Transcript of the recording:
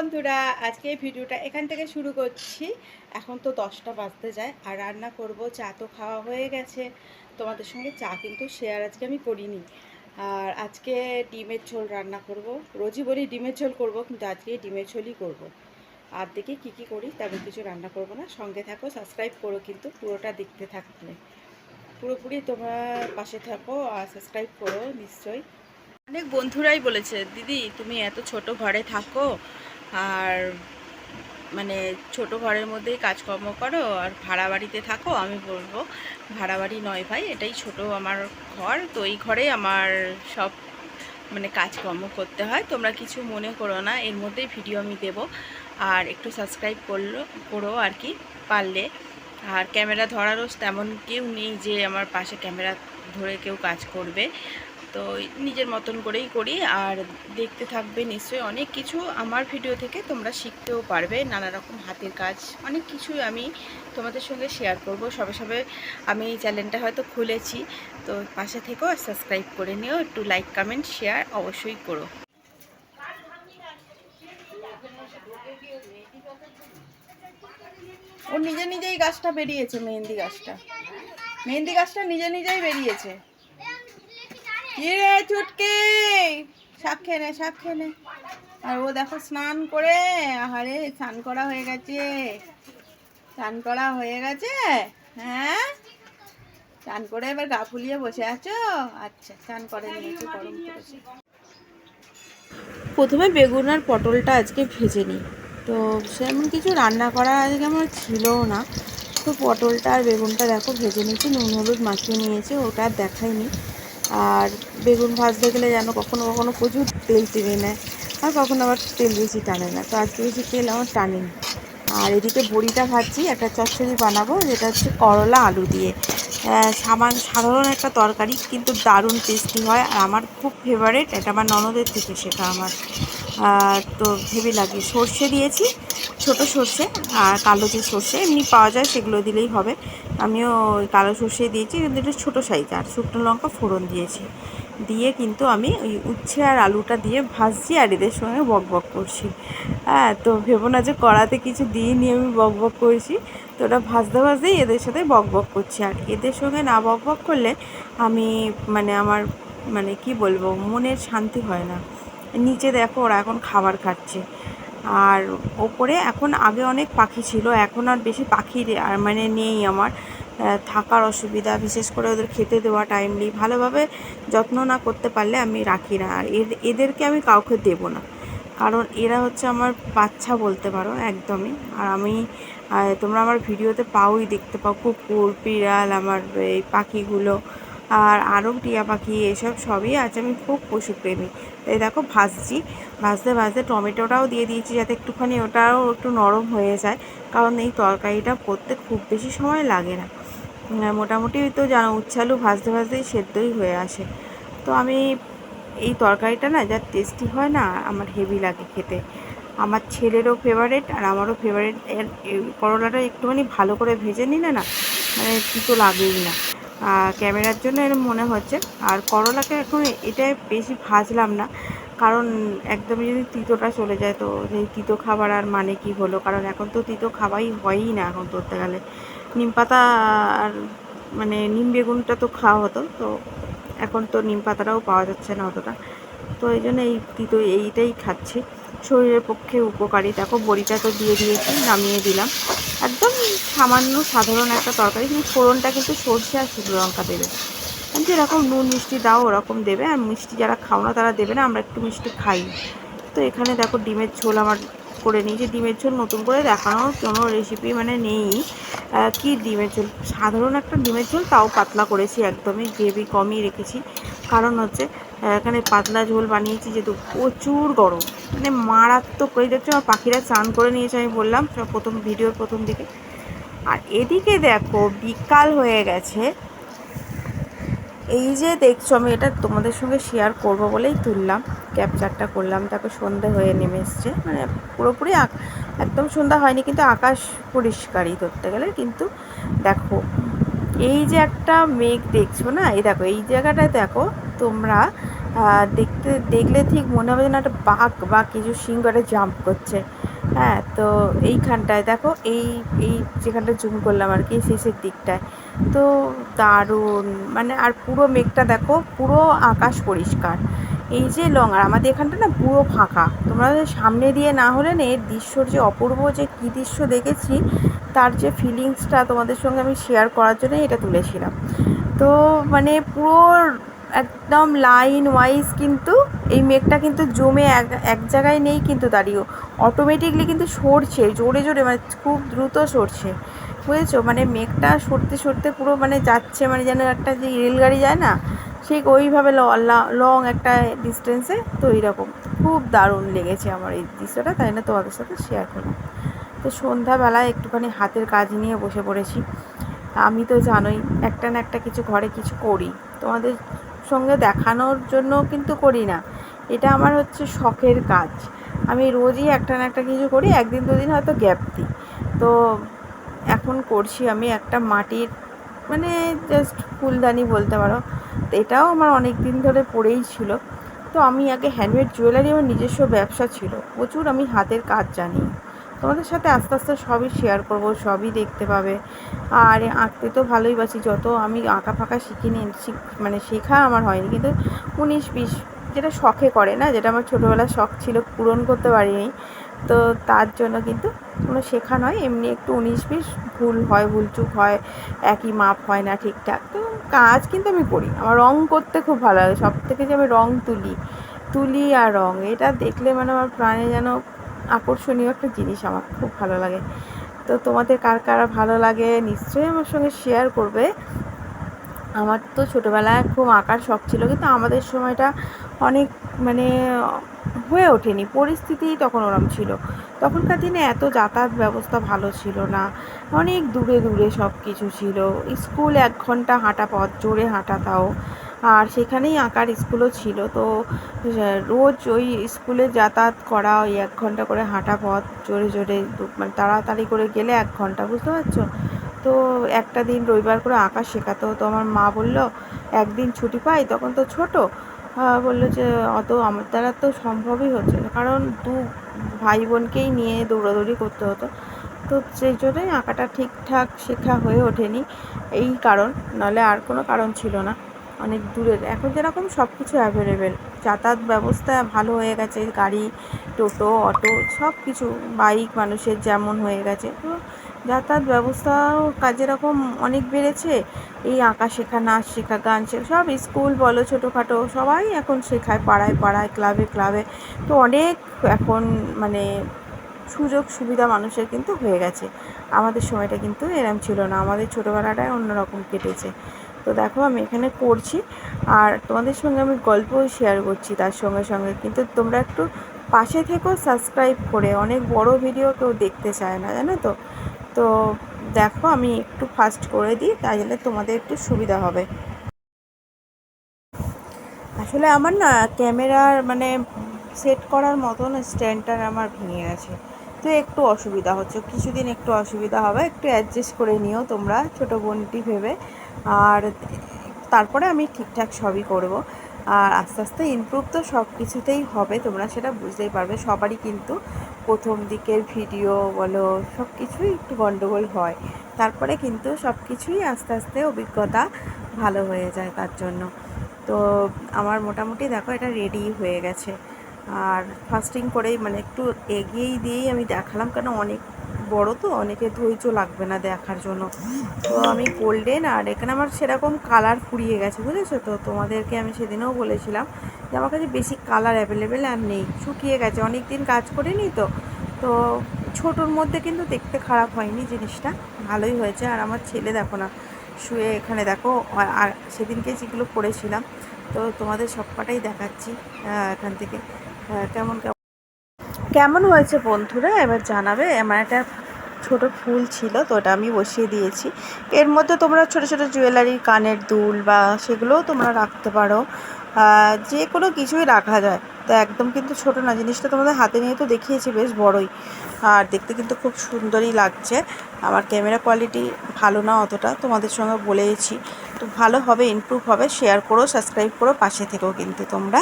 বন্ধুরা, আজকে এই ভিডিওটা এখান থেকে শুরু করছি। এখন তো দশটা বাজতে যায়, আর রান্না করব, চা তো খাওয়া হয়ে গেছে। তোমাদের সঙ্গে চা কিন্তু শেয়ার আজকে আমি করিনি। আর আজকে ডিমের ঝোল রান্না করব। রোজই বলি ডিমের ঝোল করব, কিন্তু আজকে ডিমের ঝোলই করব। আর দেখি কী কী করি, তেমন কিছু রান্না করব না। সঙ্গে থাকো সাবস্ক্রাইব করো কিন্তু, পুরোটা দেখতে থাকলে পুরোপুরি তোমরা পাশে থাকো আর সাবস্ক্রাইব করো, নিশ্চয়ই। অনেক বন্ধুরাই বলেছে, দিদি, তুমি এত ছোট ঘরে থাকো আর মানে ছোট ঘরের মধ্যেই কাজকর্ম করো আর ভাড়া বাড়িতে থাকো, আমি বলব ভাড়া বাড়ি নয় ভাই, এটাই ছোট আমার ঘর, তো এই ঘরেই আমার সব মানে কাজকর্ম করতে হয়, তোমরা কিছু মনে করো না, এর মধ্যেই ভিডিও আমি দেব, আর একটু সাবস্ক্রাইব করল, করো আর কি, পারলে। আর ক্যামেরা ধরারও তেমন কেউ নেই যে আমার পাশে ক্যামেরা ধরে কেউ কাজ করবে। তো নিজের মতন করেই করি আর দেখতে থাকবে নিশ্চয়ই অনেক কিছু আমার ভিডিও থেকে তোমরা শিখতেও পারবে। নানা রকম হাতের কাজ, অনেক কিছুই আমি তোমাদের সঙ্গে শেয়ার করব। সবে সবে আমি এই চ্যানেলটা হয়তো খুলেছি। তো পাশে থেকেও সাবস্ক্রাইব করে নিও, একটু লাইক কমেন্ট শেয়ার অবশ্যই করো। ও নিজে নিজেই গাছটা বেরিয়েছে, মেহেন্দি গাছটা। মেহেন্দি গাছটা নিজে নিজেই বেরিয়েছে। কি রে চুটকি। শাক খেয়ে নে শাক আর ও দেখো স্নান করে, আহারে, স্নান করা হয়ে গেছে। স্নান করা হয়ে গেছে? হ্যাঁ? স্নান করে এবার গা ফুলিয়ে বসে আছো? আচ্ছা স্নান করে নিয়েছো গরম করেছে প্রথমে বেগুন আর পটলটা আজকে ভেজে নিই। তো সেমন কিছু রান্না করা আজকে আমার ছিলও না। তো পটলটা আর বেগুনটা দেখো ভেজে নিয়েছি, নুন, হলুদ মাখিয়ে নিয়েছি, ওটা আর দেখাইনি। আর বেগুন ভাজতে গেলে যেন কখনো কখনো প্রচুর তেল টেনে নেয়, আর কখনো আবার তেল বেশি টানে না। তো আজকে বেশি তেল আমার টানেনি। আর এদিকে বড়িটা ভাজছি, একটা চচ্চড়ি বানাবো, যেটা হচ্ছে করলা আলু দিয়ে। সামান, সাধারণ একটা তরকারি, কিন্তু দারুণ টেস্টি হয়, আর আমার খুব ফেভারেট এটা আমার ননদের থেকে শেখা আমার। তো ভেবে লাগে। সর্ষে দিয়েছি ছোট সর্ষে আর কালো যে সর্ষে এমনি পাওয়া যায়, সেগুলো দিলেই হবে। আমিও কালো সর্ষে দিয়েছি, কিন্তু একটু ছোটো সাইজ আর শুকনো লঙ্কা ফোড়ন দিয়েছি। দিয়ে কিন্তু আমি ওই উচ্ছে আর আলুটা দিয়ে ভাজছি আর এদের সঙ্গে বক বক করছি। হ্যাঁ তো ভেবো না যে কড়াতে কিছু দিইনি আমি বক বক করছি। তো ওটা ভাজতে ভাজতেই এদের সাথে বক বক করছি। আর এদের সঙ্গে না বক বক করলে আমি মানে আমার মানে কি বলব, মনের শান্তি হয় না। নিচে দেখো ওরা এখন খাবার খাচ্ছে। আর ওপরে এখন আগে অনেক পাখি ছিল, এখন আর বেশি পাখি আর মানে নেই আমার। থাকার অসুবিধা, বিশেষ করে ওদের খেতে দেওয়া টাইমলি ভালোভাবে যত্ন না করতে পারলে আমি রাখি না। আর এদেরকে আমি কাউকে দেবো না। কারণ এরা হচ্ছে আমার বাচ্চা বলতে পারো, একদমই। আর আমি তোমরা আমার ভিডিওতে পাওই দেখতে পাও, কুকুর, বিড়াল, আমার এই পাখিগুলো। আর আরও টিয়া পাখি, এসব সবই আছে আমি খুব পশুপ্রেমী তাই দেখো ভাজছি। ভাজতে ভাজতে টমেটোটাও দিয়ে দিয়েছি যাতে একটুখানি ওটাও একটু নরম হয়ে যায়। কারণ এই তরকারিটা করতে খুব বেশি সময় লাগে না। মোটামুটি তো জানো উচ্ছালু ভাজতে, ভাজতেই সেদ্ধই হয়ে আসে। তো আমি এই তরকারিটা না, যা টেস্টি হয় না, আমার হেভি লাগে খেতে। আমার ছেলেরও ফেভারিট আর আমারও ফেভারিট করলাটা একটুখানি ভালো করে ভেজে নিলে না মানে তিতো লাগেই না। ক্যামেরার জন্য এরকম মনে হচ্ছে। আর করলাকে এখন এটাই বেশি ভাজলাম না। কারণ একদমই যদি তিতোটা চলে যায়, তো এই তিতো খাবার আর মানে কি হলো? কারণ এখন তো তিতো খাওয়াই হয়ই না এখন ধরতে গেলে। নিম পাতা আর মানে নিম বেগুনটা তো খাওয়া হতো, তো এখন তো নিম পাতাটাও পাওয়া যাচ্ছে না অতটা। তো এই জন্য এই তিতো এইটাই খাচ্ছি। শরীরের পক্ষে উপকারী। দেখো, বড়িটা তো দিয়ে দিয়েছি, নামিয়ে দিলাম। একদম সামান্য সাধারণ একটা তরকারি, কিন্তু ফোড়নটা কিন্তু সর্ষে আর শুকনো লঙ্কা দেবে। যেরকম নুন মিষ্টি দাও, ওরকম দেবে। আর মিষ্টি যারা খাও না, তারা দেবে না, আমরা একটু মিষ্টি খাই। তো এখানে দেখো ডিমের ঝোল আমার করে নিয়েছি। ডিমের ঝোল নতুন করে দেখানোর কোনো রেসিপি মানে নেই। কি ডিমের ঝোল? সাধারণ একটা ডিমের ঝোল, তাও পাতলা করেছি একদমই, গ্রেভি কমই রেখেছি। কারণ হচ্ছে এখানে পাতলা ঝোল বানিয়েছি যেহেতু প্রচুর গরম। মানে মারাত্মক করে দেখছ আমার পাখিরা চান করে নিয়েছে আমি বললাম, সব প্রথম ভিডিওর প্রথম দিকে। আর এদিকে দেখো, বিকাল হয়ে গেছে। এই যে দেখছ, আমি এটা তোমাদের সঙ্গে শেয়ার করব বলেই তুললাম ক্যাপচারটা করলাম। তাকে সন্ধে হয়ে নেমে এসছে। মানে পুরোপুরি একদম সন্ধ্যা হয়নি, কিন্তু আকাশ পরিষ্কারই ধরতে গেলে। কিন্তু দেখো, এই যে একটা মেঘ দেখছ না? এই দেখো, এই জায়গাটায় দেখো, তোমরা দেখতে, দেখলে ঠিক মনে হবে যেন একটা বাঘ বা কিছু সিংহ একটা জাম্প করছে। হ্যাঁ তো এইখানটায় দেখো, এই এই যেখানটা জুম করলাম আর কি, শেষের দিকটায়। তো দারুণ মানে আর পুরো মেঘটা দেখো, পুরো আকাশ পরিষ্কার। এই যে লং, আর আমাদের এখানটা না পুরো ফাঁকা। তোমরা সামনে দিয়ে না হলে না, এর দৃশ্যর যে অপূর্ব যে কী দৃশ্য দেখেছি, তার যে ফিলিংসটা তোমাদের সঙ্গে আমি শেয়ার করার জন্য এটা তুলেছিলাম। তো মানে পুরো একদম লাইন ওয়াইজ কিন্তু এই মেঘটা কিন্তু জমে এক এক জায়গায় নেই কিন্তু দাঁড়িয়েও। অটোমেটিকলি কিন্তু সরছে, জোরে জোরে মানে খুব দ্রুত সরছে। বুঝেছ? মানে মেঘটা সরতে সরতে পুরো মানে যাচ্ছে মানে যেন একটা যে রেলগাড়ি যায় না, ঠিক ওইভাবে লং একটা ডিস্টেন্সে তো এইরকম খুব দারুণ লেগেছে আমার এই দৃশ্যটা, তাই না? তোমাদের সাথে শেয়ার করলাম। তো সন্ধ্যাবেলায় একটুখানি হাতের কাজ নিয়ে বসে পড়েছি। আমি তো জানোই, একটা না একটা কিছু ঘরে কিছু করি। তোমাদের সঙ্গে দেখানোর জন্য কিন্তু করি না। এটা আমার হচ্ছে শখের কাজ। আমি রোজই একটা না একটা কিছু করি, একদিন দুদিন হয়তো গ্যাপ দিই। তো এখন করছি আমি একটা মাটির মানে জাস্ট ফুলদানি বলতে পারো। তো এটাও আমার অনেক দিন ধরে পড়েই ছিল। তো আমি আগে হ্যান্ডমেড জুয়েলারি আমার নিজস্ব ব্যবসা ছিল। প্রচুর আমি হাতের কাজ জানি। তোমাদের সাথে আস্তে আস্তে সবই শেয়ার করব, সবই দেখতে পাবে। আর আঁকতে তো ভালোই বাসি, যত আমি আঁকা ফাঁকা শিখিনি মানে শেখা আমার হয়নি, কিন্তু উনিশ বিশ যেটা শখে করে না, যেটা আমার ছোটোবেলার শখ ছিল, পূরণ করতে পারিনি। তো তার জন্য কিন্তু কোনো শেখা নয়, এমনি একটু উনিশ বিশ ভুল হয়, ভুলচুক হয়, একই মাপ হয় না ঠিকঠাক। তো কাজ কিন্তু আমি করি, আমার রং করতে খুব ভালো লাগে সব থেকে যে আমি রং তুলি তুলি আর রং, এটা দেখলে মানে আমার প্রাণে যেন আকর্ষণীয় একটা জিনিস আমার খুব ভালো লাগে। তো তোমাদের কার কারা ভালো লাগে নিশ্চয়ই আমার সঙ্গে শেয়ার করবে। আমার তো ছোটোবেলায় খুব আঁকার শখ ছিল, কিন্তু আমাদের সময়টা অনেক মানে হয়ে ওঠেনি। পরিস্থিতি তখন ওরম ছিল। তখনকার দিনে এত যাতায়াত ব্যবস্থা ভালো ছিল না। অনেক দূরে দূরে সব কিছু ছিল। স্কুল এক ঘণ্টা হাঁটা পথ, জোরে হাঁটা তাও। আর সেখানেই আঁকার স্কুলও ছিল। তো রোজ ওই স্কুলে যাতায়াত করা, ওই এক ঘণ্টা করে হাঁটা পথ, জোরে জোরে মানে তাড়াতাড়ি করে গেলে এক ঘণ্টা, বুঝতে পারছ? তো একটা দিন রবিবার করে আঁকা শেখাতো। তো আমার মা বলল, একদিন ছুটি পাই, তখন তো ছোট। বলল যে, অত আমার দ্বারা তো সম্ভবই হচ্ছে না। কারণ দু ভাই বোনকেই নিয়ে দৌড়াদৌড়ি করতে হতো। তো সেই জন্যই আঁকাটা ঠিকঠাক শেখা হয়ে ওঠেনি। এই কারণ, নাহলে আর কোনো কারণ ছিল না। অনেক দূরের এখন যেরকম সব কিছু অ্যাভেলেবেল যাতায়াত ব্যবস্থা ভালো হয়ে গেছে, গাড়ি, টোটো, অটো সব কিছু বাইক মানুষের যেমন হয়ে গেছে। তো যাতায়াত ব্যবস্থাও কাজে রকম অনেক বেড়েছে, এই আঁকা শেখা নাচ শেখা গান শেখা সব স্কুল বলো, ছোটোখাটো, সবাই এখন শেখায়, পাড়ায় পাড়ায় ক্লাবে ক্লাবে তো অনেক এখন মানে সুযোগ সুবিধা মানুষের কিন্তু হয়ে গেছে। আমাদের সময়টা কিন্তু এরম ছিল না। আমাদের ছোটোবেলাটাই অন্যরকম কেটেছে। তো দেখো আমি এখানে করছি। আর তোমাদের সঙ্গে আমি গল্পও শেয়ার করছি তার সঙ্গে সঙ্গে। কিন্তু তোমরা একটু পাশে থেকেও সাবস্ক্রাইব করে। অনেক বড় ভিডিও কেউ দেখতে চায় না, জানো তো? তো দেখো আমি একটু ফাস্ট করে দিই জন্য তোমাদের একটু সুবিধা হবে। আসলে আমার না ক্যামেরার মানে সেট করার মতন স্ট্যান্ডটা আমার ভেঙে গেছে। তো একটু অসুবিধা হচ্ছে। কিছুদিন একটু অসুবিধা হবে, একটু অ্যাডজাস্ট করে নিও তোমরা, ছোটো বোনটি ভেবে। আর তারপরে আমি ঠিকঠাক সবই করব। আর আস্তে আস্তে ইমপ্রুভ তো সব কিছুতেই হবে, তোমরা সেটা বুঝতেই পারবে। সবারই কিন্তু প্রথম দিকের ভিডিও বলো, সব কিছুই একটু গণ্ডগোল হয়। তারপরে কিন্তু সব কিছুই আস্তে আস্তে অভিজ্ঞতা ভালো হয়ে যায় তার জন্য। তো আমার মোটামুটি দেখো এটা রেডি হয়ে গেছে। আর ফাস্টিং করেই মানে একটু এগিয়েই দিয়েই আমি দেখালাম কেন অনেক বড় তো, অনেকে ধৈর্য লাগবে না দেখার জন্য। তো আমি গোল্ডেন আর এখানে আমার সেরকম কালার ফুরিয়ে গেছে, বুঝেছ তো? তোমাদেরকে আমি সেদিনও বলেছিলাম যে আমার কাছে বেশি কালার অ্যাভেলেবেল আর নেই, শুকিয়ে গেছে। অনেক দিন কাজ করিনি তো তো ছোটোর মধ্যে কিন্তু দেখতে খারাপ হয়নি জিনিসটা, ভালোই হয়েছে। আর আমার ছেলে দেখো না, শুয়ে এখানে দেখো, আর সেদিনকে যেগুলো পড়েছিলাম তো তোমাদের সবকটাই দেখাচ্ছি এখান থেকে। কেমন কেমন? কেমন হয়েছে বন্ধুরা? এবার জানাবে। আমার একটা ছোট ফুল ছিল, তো ওটা আমি বসিয়ে দিয়েছি। এর মধ্যে তোমরা ছোট ছোট জুয়েলারি কানের দুল বা সেগুলোও তোমরা রাখতে পারো। যে কোনো কিছুই রাখা যায়। তো একদম কিন্তু ছোট না, জিনিসটা তোমাদের হাতে নিয়ে তো দেখিয়েছি, বেশ বড়ই। আর দেখতে কিন্তু খুব সুন্দরই লাগছে। আমার ক্যামেরা কোয়ালিটি ভালো না অতটা, তোমাদের সঙ্গে বলেইছি। তো ভালো হবে ইমপ্রুভ হবে শেয়ার করো সাবস্ক্রাইব করো, পাশে থেকেও কিন্তু তোমরা।